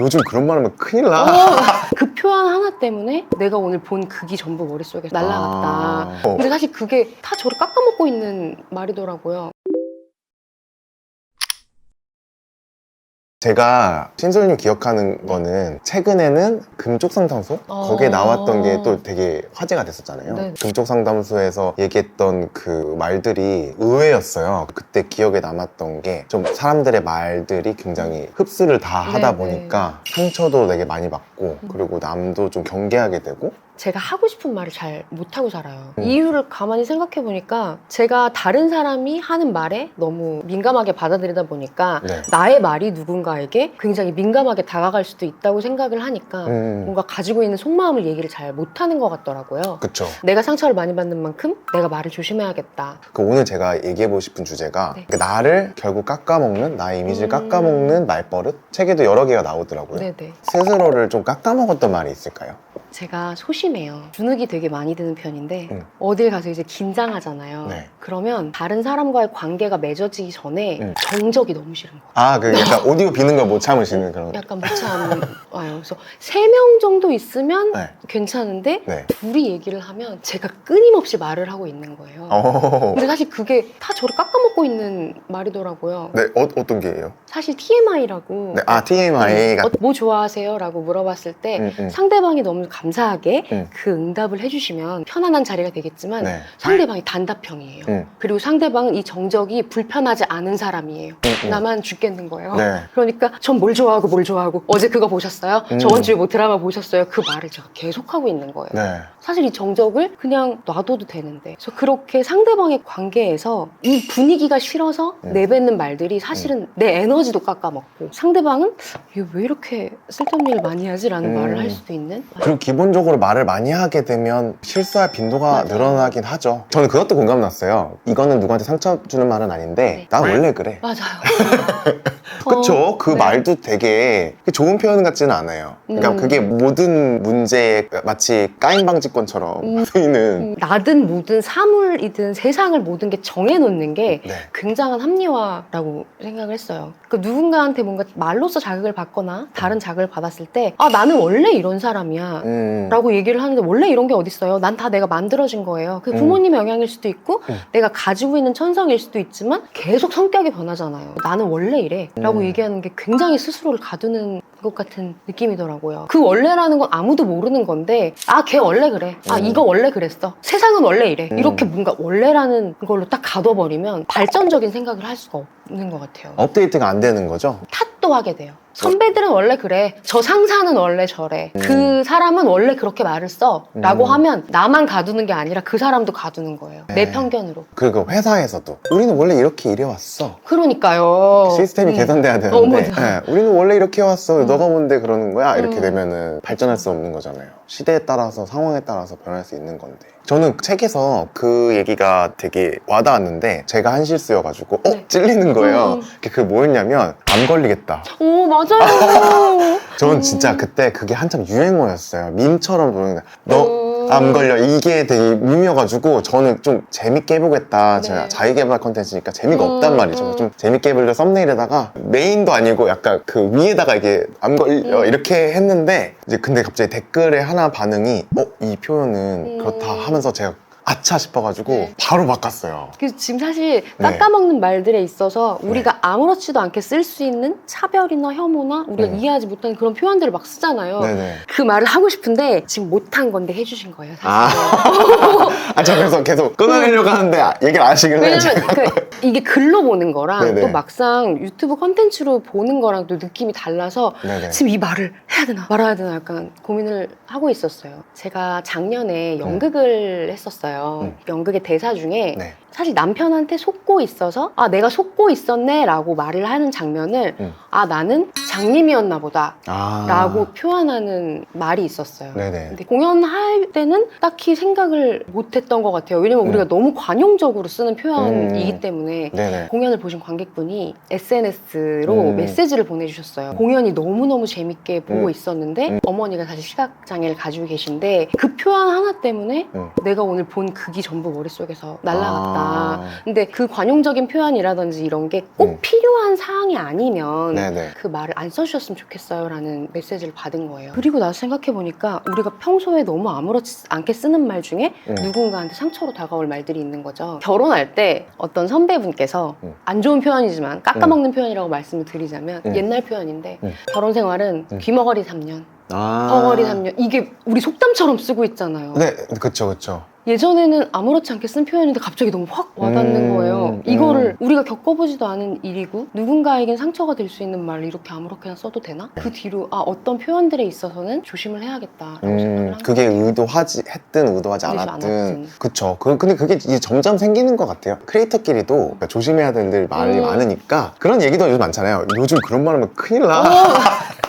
요즘 그런 말 하면 큰일 나. 그 표현 하나 때문에 내가 오늘 본 극이 전부 머릿속에 날라갔다. 아. 어. 근데 사실 그게 다 저를 깎아먹고 있는 말이더라고요. 제가 신솔님 기억하는 거는 최근에는 금쪽 상담소 어. 거기에 나왔던 게 또 되게 화제가 됐었잖아요. 네. 금쪽 상담소에서 얘기했던 그 말들이 의외였어요. 그때 기억에 남았던 게 좀 사람들의 말들이 굉장히 흡수를 다 하다 네, 보니까 상처도 되게 많이 받고 그리고 남도 좀 경계하게 되고 제가 하고 싶은 말을 잘 못하고 살아요. 음. 이유를 가만히 생각해 보니까 제가 다른 사람이 하는 말에 너무 민감하게 받아들이다 보니까 네. 나의 말이 누군가에게 굉장히 민감하게 다가갈 수도 있다고 생각을 하니까 음, 뭔가 가지고 있는 속마음을 얘기를 잘 못하는 것 같더라고요. 그쵸. 내가 상처를 많이 받는 만큼 내가 말을 조심해야겠다. 그 오늘 제가 얘기해보고 싶은 주제가 네. 그 나를 결국 깎아먹는 나의 이미지를 음. 깎아먹는 말버릇 책에도 여러 개가 나오더라고요. 네네. 스스로를 좀 깎아먹었던 말이 있을까요? 제가 소심해요. 주눅이 되게 많이 드는 편인데 음. 어딜 가서 이제 긴장하잖아요. 네. 그러면 다른 사람과의 관계가 맺어지기 전에 음. 정적이 너무 싫은 거예요. 아, 그 약간 오디오 비는 걸 못 참으시는 그런. 약간 못 참아요. 그래서 세 명 정도 있으면 네. 괜찮은데 네. 둘이 얘기를 하면 제가 끊임없이 말을 하고 있는 거예요. 어. 근데 사실 그게 다 저를 깎아먹고 있는 말이더라고요. 네, 어, 어떤 게예요? 사실 TMI라고 네, 아, TMI가. 뭐 좋아하세요? 라고 물어봤을 때 음, 음. 상대방이 너무 감사하게 음. 그 응답을 해주시면 편안한 자리가 되겠지만 네. 상대방이 단답형이에요. 음. 그리고 상대방은 이 정적이 불편하지 않은 사람이에요. 음, 음. 나만 죽겠는 거예요. 네. 그러니까 전 뭘 좋아하고 뭘 좋아하고 어제 그거 보셨어요? 음. 저번 주에 뭐 드라마 보셨어요? 그 말을 제가 계속 하고 있는 거예요. 네. 사실 이 정적을 그냥 놔둬도 되는데 그래서 그렇게 상대방의 관계에서 이 분위기가 싫어서 음. 내뱉는 말들이 사실은 내 에너지도 깎아먹고 상대방은 얘왜 이렇게 쓸데없는 일 많이 하지? 라는 음. 말을 할 수도 있는 그리고 기본적으로 말을 많이 하게 되면 실수할 빈도가 맞아요. 늘어나긴 하죠. 저는 그것도 공감 났어요. 이거는 누구한테 상처 주는 말은 아닌데, 네. 난 원래 그래. 맞아요. 그쵸? 어, 그 네. 말도 되게 좋은 표현 같지는 않아요. 그러니까 음. 그게 모든 문제에 마치 까인 방지권처럼 음. 쓰이는. 음, 나든 뭐든 사물이든 세상을 모든 게 정해놓는 게 네. 굉장한 합리화라고 생각을 했어요. 그 누군가한테 뭔가 말로써 자극을 받거나 다른 자극을 받았을 때, 아, 나는 원래 이런 사람이야. 음. 라고 얘기를 하는데 원래 이런 게 어딨어요? 난 다 내가 만들어진 거예요. 그 음. 부모님의 영향일 수도 있고 음. 내가 가지고 있는 천성일 수도 있지만 계속 성격이 변하잖아요. 나는 원래 이래. 라고 음. 얘기하는 게 굉장히 스스로를 가두는 것 같은 느낌이더라고요. 그 원래라는 건 아무도 모르는 건데 아, 걔 원래 그래. 아, 음. 이거 원래 그랬어. 세상은 원래 이래. 음. 이렇게 뭔가 원래라는 걸로 딱 가둬버리면 발전적인 생각을 할 수가 없는 것 같아요. 업데이트가 안 되는 거죠? 탓도 하게 돼요. 선배들은 원래 그래. 저 상사는 원래 저래. 음. 그 사람은 원래 그렇게 말을 써. 라고 음. 하면 나만 가두는 게 아니라 그 사람도 가두는 거예요. 내 네. 편견으로. 그리고 회사에서도 우리는 원래 이렇게 일해왔어. 그러니까요. 시스템이 음. 개선돼야 어, 되는데 맞아. 네, 우리는 원래 이렇게 해왔어. 음. 너가 뭔데 그러는 거야? 이렇게 음. 되면은 발전할 수 없는 거잖아요. 시대에 따라서 상황에 따라서 변할 수 있는 건데. 저는 책에서 그 얘기가 되게 와닿았는데 제가 한 실수여가지고 어? 네. 찔리는 거예요. 음. 그게 뭐였냐면 안 걸리겠다. 오, 맞아요. 저는 음. 진짜 그때 그게 한참 유행어였어요. 밈처럼 보는 너 음. 안 걸려 이게 되게 밈이어가지고 저는 좀 재밌게 해보겠다 네. 제가 자기개발 컨텐츠니까 재미가 음, 없단 말이죠 음. 좀 재밌게 해보려 썸네일에다가 메인도 아니고 약간 그 위에다가 이게 안 걸려 음. 이렇게 했는데 이제 근데 갑자기 댓글에 하나 반응이 어 이 표현은 음. 그렇다 하면서 제가 아차 싶어가지고 네. 바로 바꿨어요 그래서 지금 사실 네. 깎아먹는 말들에 있어서 우리가 아무렇지도 않게 쓸 수 있는 차별이나 혐오나 우리가 네. 이해하지 못하는 그런 표현들을 막 쓰잖아요. 네네 그 말을 하고 싶은데 지금 못한 건데 해주신 거예요, 아. 사실. 아 저 그래서 계속 끊어내려고 하는데 얘기를 안 하시길래 왜냐면 제가 그, 이게 글로 보는 거랑 네네. 또 막상 유튜브 컨텐츠로 보는 거랑 또 느낌이 달라서 네네 지금 이 말을 해야 되나 말아야 되나 약간 고민을 하고 있었어요. 제가 작년에 연극을 했었어요. 음. 연극의 대사 중에 네. 사실 남편한테 속고 있어서 아 내가 속고 있었네라고 말을 하는 장면을 음. 아 나는 장님이었나 보다 아. 라고 표현하는 말이 있었어요. 네네 근데 공연할 때는 딱히 생각을 못했던 것 같아요. 왜냐면 음. 우리가 너무 관용적으로 쓰는 표현이기 음. 때문에 네네 공연을 보신 관객분이 SNS로 음. 메시지를 보내주셨어요. 공연이 너무너무 재밌게 보고 음. 있었는데 음. 어머니가 사실 시각장애를 가지고 계신데 그 표현 하나 때문에 음. 내가 오늘 본 극이 전부 머릿속에서 날라갔다. 아. 근데 그 관용적인 표현이라든지 이런 게 꼭 음. 필요한 사항이 아니면 네네. 그 말을 안 써주셨으면 좋겠어요 라는 메시지를 받은 거예요. 그리고 나서 생각해 보니까 우리가 평소에 너무 아무렇지 않게 쓰는 말 중에 음. 누군가한테 상처로 다가올 말들이 있는 거죠. 결혼할 때 어떤 선배분께서 음. 안 좋은 표현이지만 깎아먹는 표현이라고 말씀을 드리자면 음. 옛날 표현인데 음. 결혼 생활은 음. 귀머거리 3년, 아. 벙어리 3년 이게 우리 속담처럼 쓰고 있잖아요. 네, 그쵸, 그쵸. 예전에는 아무렇지 않게 쓴 표현인데 갑자기 너무 확 와닿는 음, 거예요. 음. 이거를 우리가 겪어보지도 않은 일이고 누군가에겐 상처가 될 수 있는 말을 이렇게 아무렇게나 써도 되나? 그 뒤로 아 어떤 표현들에 있어서는 조심을 해야겠다라고 생각을 음, 한 그게 의도하지 했든 의도하지 의도하지 않았든 않았든. 그쵸 그, 근데 그게 이제 점점 생기는 것 같아요 크리에이터끼리도 그러니까 조심해야 되는 들 말이 음. 많으니까 그런 얘기도 요즘 많잖아요 요즘 그런 말 하면 큰일 나 어,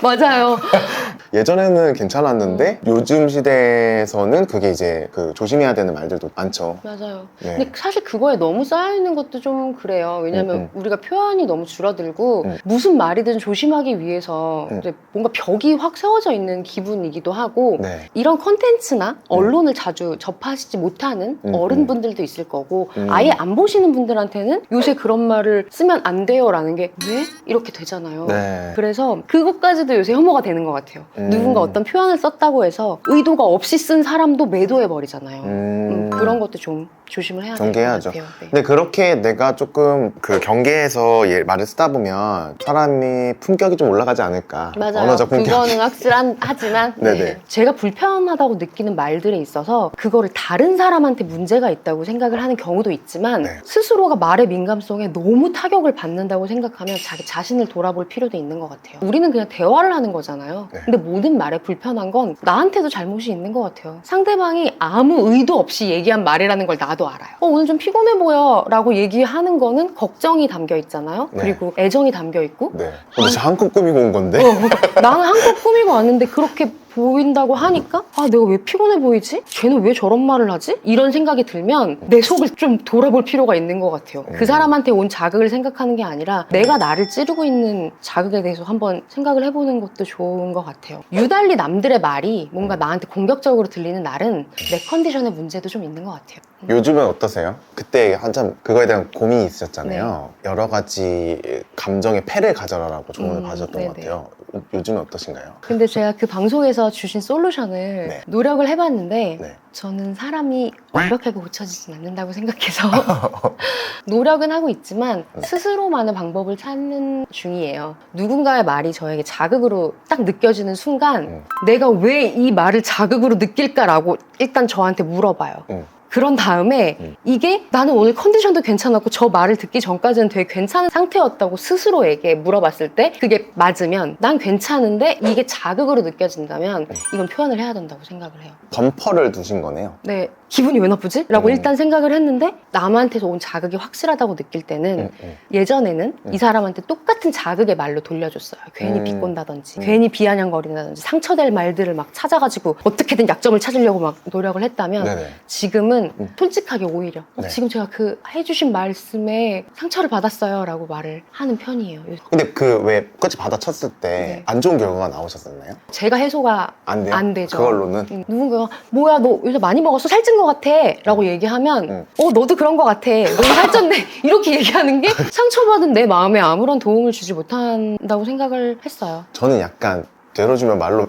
맞아요. 예전에는 괜찮았는데 요즘 시대에서는 그게 이제 그 조심해야 되는 말들도 많죠 맞아요. 네. 근데 사실 그거에 너무 쌓여있는 것도 좀 그래요. 왜냐면 음, 우리가 표현이 너무 줄어들고 음. 무슨 말이든 조심하기 위해서 음. 이제 뭔가 벽이 확 세워져 있는 기분이기도 하고 네. 이런 컨텐츠나 언론을 자주 접하시지 못하는 음, 어른분들도 있을 거고 음. 아예 안 보시는 분들한테는 요새 그런 말을 쓰면 안 돼요라는 게 왜? 이렇게 되잖아요. 네. 그래서 그것까지도 요새 혐오가 되는 것 같아요. 음. 누군가 어떤 표현을 썼다고 해서 의도가 없이 쓴 사람도 매도해 버리잖아요. 음. 그런 것도 좀 조심을 해야 경계해야죠. 같아요. 네. 근데 그렇게 내가 조금 그 경계에서 얘 말을 쓰다 보면 사람이 품격이 좀 올라가지 않을까 맞아요. 언어적 품격 그거는 확실한 하지만 네네. 네. 제가 불편하다고 느끼는 말들에 있어서 그거를 다른 사람한테 문제가 있다고 생각을 하는 경우도 있지만 네. 스스로가 말의 민감성에 너무 타격을 받는다고 생각하면 자기 자신을 돌아볼 필요도 있는 것 같아요. 우리는 그냥 대화를 하는 거잖아요. 네. 근데 모든 말에 불편한 건 나한테도 잘못이 있는 것 같아요. 상대방이 아무 의도 없이 얘기한 말이라는 걸 나도 알아요. 어, 오늘 좀 피곤해 보여 라고 얘기하는 거는 걱정이 담겨 있잖아요. 네. 그리고 애정이 담겨 있고 네. 근데 저 한국 꾸미고 온 건데 어, 나는 한껏 꾸미고 왔는데 그렇게 보인다고 하니까 아 내가 왜 피곤해 보이지? 쟤는 왜 저런 말을 하지? 이런 생각이 들면 내 속을 좀 돌아볼 필요가 있는 것 같아요. 음. 그 사람한테 온 자극을 생각하는 게 아니라 내가 나를 찌르고 있는 자극에 대해서 한번 생각을 해보는 것도 좋은 것 같아요. 유달리 남들의 말이 뭔가 나한테 공격적으로 들리는 날은 내 컨디션의 문제도 좀 있는 것 같아요. 요즘은 어떠세요? 그때 한참 그거에 대한 고민이 있으셨잖아요. 여러 가지 감정의 패를 가져라라고 조언을 음, 받으셨던 네네. 것 같아요. 요- 요즘은 어떠신가요? 근데 제가 그 방송에서 주신 솔루션을 네. 노력을 해봤는데 네. 저는 사람이 완벽하게 고쳐지진 않는다고 생각해서 노력은 하고 있지만 네. 스스로만의 방법을 찾는 중이에요. 누군가의 말이 저에게 자극으로 딱 느껴지는 순간 음. 내가 왜 이 말을 자극으로 느낄까라고 일단 저한테 물어봐요. 음. 그런 다음에 음. 이게 나는 오늘 컨디션도 괜찮았고 저 말을 듣기 전까지는 되게 괜찮은 상태였다고 스스로에게 물어봤을 때 그게 맞으면 난 괜찮은데 이게 자극으로 느껴진다면 음. 이건 표현을 해야 된다고 생각을 해요. 범퍼를 두신 거네요. 네, 기분이 왜 나쁘지? 라고 음. 일단 생각을 했는데 남한테서 온 자극이 확실하다고 느낄 때는 음, 음. 예전에는 음. 이 사람한테 똑같은 자극의 말로 돌려줬어요. 괜히 음. 비꼰다든지, 음. 괜히 비아냥거린다든지, 상처될 말들을 막 찾아가지고 어떻게든 약점을 찾으려고 막 노력을 했다면 네네. 지금은 음. 솔직하게 오히려 어, 네. 지금 제가 그 해주신 말씀에 상처를 받았어요 라고 말을 하는 편이에요. 근데 그왜 끝까지 받아쳤을 때 네. 안 좋은 결과가 나오셨었나요? 제가 해소가 안 돼요? 안 되죠. 그걸로는? 음, 누군가가 뭐야 너 요새 많이 먹었어 살찐 것 같아. 라고 얘기하면 음. 어 너도 그런 것 같아. 너무 살쪘네. 이렇게 얘기하는 게 상처받은 내 마음에 아무런 도움을 주지 못한다고 생각을 했어요. 저는 약간 들어주면 말로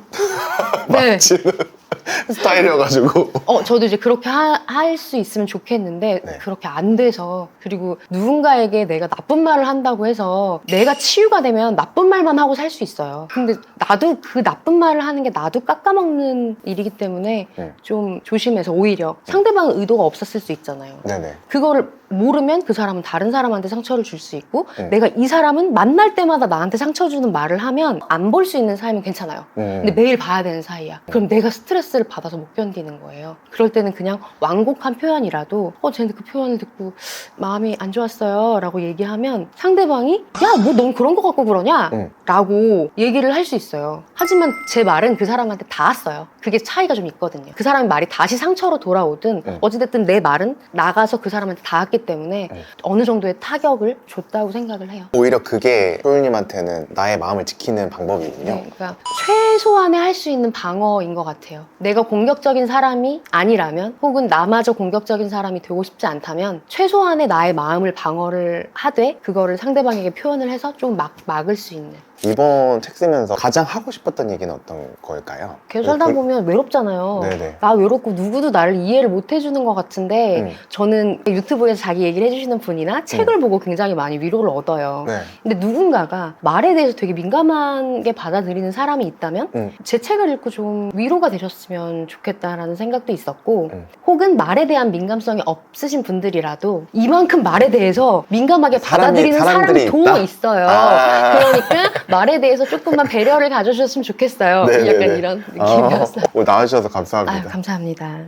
네. 맞히는 스타일이어가지고 어 저도 이제 그렇게 할 수 있으면 좋겠는데 네. 그렇게 안 돼서 그리고 누군가에게 내가 나쁜 말을 한다고 해서 내가 치유가 되면 나쁜 말만 하고 살 수 있어요 근데 나도 그 나쁜 말을 하는 게 나도 깎아먹는 일이기 때문에 음. 좀 조심해서 오히려 상대방은 의도가 없었을 수 있잖아요 네네. 그거를 모르면 그 사람은 다른 사람한테 상처를 줄 수 있고 음. 내가 이 사람은 만날 때마다 나한테 상처 주는 말을 하면 안 볼 수 있는 사이면 괜찮아요. 음. 근데 매일 봐야 되는 사이야. 그럼 내가 스트레스를 받아서 못 견디는 거예요. 그럴 때는 그냥 완곡한 표현이라도 어 쟤는 그 표현을 듣고 마음이 안 좋았어요 라고 얘기하면 상대방이 야 뭐 넌 그런 거 갖고 그러냐 음. 라고 얘기를 할 수 있어요. 하지만 제 말은 그 사람한테 닿았어요. 그게 차이가 좀 있거든요. 그 사람의 말이 다시 상처로 돌아오든 음. 어찌됐든 내 말은 나가서 그 사람한테 닿았기 많았기 때문에 음. 어느 정도의 타격을 줬다고 생각을 해요. 오히려 그게 효율님한테는 나의 마음을 지키는 방법이군요. 네, 그러니까 최소한의 할 수 있는 방어인 것 같아요. 내가 공격적인 사람이 아니라면 혹은 나마저 공격적인 사람이 되고 싶지 않다면 최소한의 나의 마음을 방어를 하되 그거를 상대방에게 표현을 해서 좀 막, 막을 수 있는. 이번 책 쓰면서 가장 하고 싶었던 얘기는 어떤 걸까요? 계속 살다 그- 보면 외롭잖아요. 네네. 나 외롭고 누구도 나를 이해를 못 해주는 것 같은데 음. 저는 유튜브에서 자기 얘기를 해주시는 분이나 책을 보고 굉장히 많이 위로를 얻어요. 네. 근데 누군가가 말에 대해서 되게 민감하게 받아들이는 사람이 있다면 음. 제 책을 읽고 좀 위로가 되셨으면 좋겠다라는 생각도 있었고 음. 혹은 말에 대한 민감성이 없으신 분들이라도 이만큼 말에 대해서 민감하게 사람이- 받아들이는 사람들이 사람이 더 있다? 있어요. 아. 그러니까 말에 대해서 조금만 배려를 가져주셨으면 좋겠어요. 네네네. 약간 이런 느낌이었어요. 어, 오늘 나와주셔서 아유, 감사합니다. 감사합니다.